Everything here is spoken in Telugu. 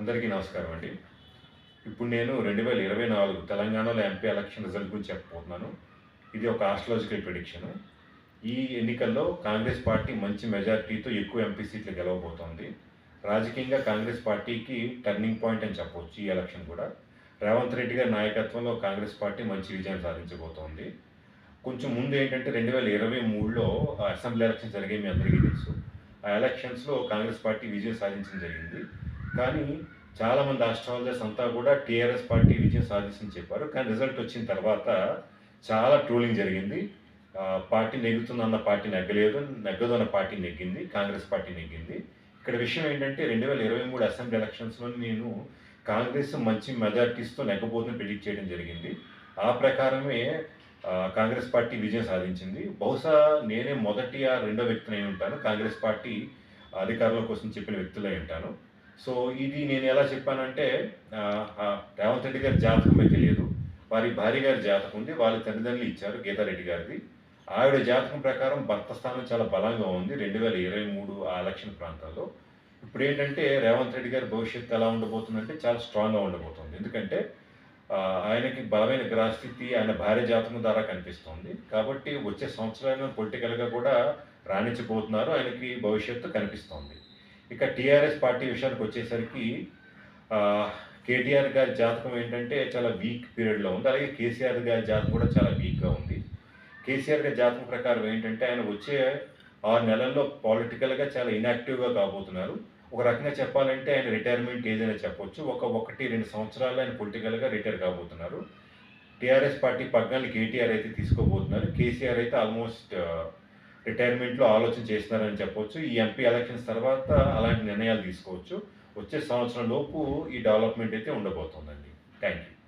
అందరికీ నమస్కారం అండి. ఇప్పుడు నేను రెండు వేల ఇరవై నాలుగు తెలంగాణలో ఎంపీ ఎలక్షన్ రిజల్ట్ గురించి చెప్పబోతున్నాను. ఇది ఒక ఆస్ట్రాలజికల్ ప్రిడిక్షన్. ఈ ఎన్నికల్లో కాంగ్రెస్ పార్టీ మంచి మెజారిటీతో ఎక్కువ ఎంపీ సీట్లు గెలవబోతోంది. రాజకీయంగా కాంగ్రెస్ పార్టీకి టర్నింగ్ పాయింట్ అని చెప్పవచ్చు ఈ ఎలక్షన్ కూడా. రేవంత్ రెడ్డి గారి నాయకత్వంలో కాంగ్రెస్ పార్టీ మంచి విజయం సాధించబోతోంది. కొంచెం ముందు ఏంటంటే రెండు వేల ఇరవై మూడులో అసెంబ్లీ ఎలక్షన్ జరిగే మీ అందరికీ తెలుసు. ఆ ఎలక్షన్స్లో కాంగ్రెస్ పార్టీ విజయం సాధించడం జరిగింది. కానీ చాలామంది ఆస్ట్రాలజర్స్ అంతా కూడా టీఆర్ఎస్ పార్టీ విజయం సాధించింది చెప్పారు. కానీ రిజల్ట్ వచ్చిన తర్వాత చాలా ట్రోలింగ్ జరిగింది. పార్టీ పార్టీ నెగ్గుతుందన్న పార్టీ నెగ్గలేదు. నెగ్గదు అన్న పార్టీ నెగ్గింది. కాంగ్రెస్ పార్టీ నెగ్గింది. ఇక్కడ విషయం ఏంటంటే రెండు వేల ఇరవై మూడు అసెంబ్లీ ఎలక్షన్స్లో నేను కాంగ్రెస్ మంచి మెజార్టీస్తో నెగ్గబోతుని ప్రిడిక్ట్ చేయడం జరిగింది. ఆ ప్రకారమే కాంగ్రెస్ పార్టీ విజయం సాధించింది. బహుశా నేనే మొదటి ఆ రెండో వ్యక్తిని అయి ఉంటాను. కాంగ్రెస్ పార్టీ అధికారుల కోసం చెప్పిన వ్యక్తులై ఉంటాను. సో ఇది నేను ఎలా చెప్పానంటే రేవంత్ రెడ్డి గారి జాతకమే తెలియదు వారి భార్య గారి జాతకం ఉంది. వాళ్ళ తల్లిదండ్రులు ఇచ్చారు గీతారెడ్డి గారిది. ఆవిడ జాతకం ప్రకారం భర్త స్థానం చాలా బలంగా ఉంది. రెండు వేల ఇరవై మూడు ఆ ఎలక్షన్ ప్రాంతాల్లో. ఇప్పుడు ఏంటంటే రేవంత్ రెడ్డి గారి భవిష్యత్తు ఎలా ఉండబోతుందంటే చాలా స్ట్రాంగ్గా ఉండబోతుంది. ఎందుకంటే ఆయనకి బలమైన గ్రహస్థితి ఆయన భార్య జాతకం ద్వారా కనిపిస్తుంది. కాబట్టి వచ్చే సంవత్సరాలను పొలిటికల్గా కూడా రాణించబోతున్నారు. ఆయనకి భవిష్యత్తు కనిపిస్తోంది. ఇక టీఆర్ఎస్ పార్టీ విషయానికి వచ్చేసరికి కేటీఆర్ గారి జాతకం ఏంటంటే చాలా వీక్ పీరియడ్లో ఉంది. అలాగే కేసీఆర్ గారి జాతకం కూడా చాలా వీక్గా ఉంది. కేసీఆర్ గారి జాతకం ప్రకారం ఏంటంటే ఆయన వచ్చే ఆరు నెలల్లో పాలిటికల్గా చాలా ఇన్యాక్టివ్గా కాబోతున్నారు. ఒక రకంగా చెప్పాలంటే ఆయన రిటైర్మెంట్ ఏజ్ అని చెప్పొచ్చు. ఒక ఒకటి రెండు సంవత్సరాలు ఆయన పొలిటికల్గా రిటైర్ కాబోతున్నారు. టీఆర్ఎస్ పార్టీ పగ్గాన్ని కేటీఆర్ అయితే తీసుకోబోతున్నారు. కేసీఆర్ అయితే ఆల్మోస్ట్ రిటైర్మెంట్లో ఆలోచన చేస్తున్నారని చెప్పొచ్చు. ఈ ఎంపీ ఎలక్షన్స్ తర్వాత అలాంటి నిర్ణయాలు తీసుకోవచ్చు. వచ్చే సంవత్సరం లోపు ఈ డెవలప్మెంట్ అయితే ఉండబోతుందండి. Thank you.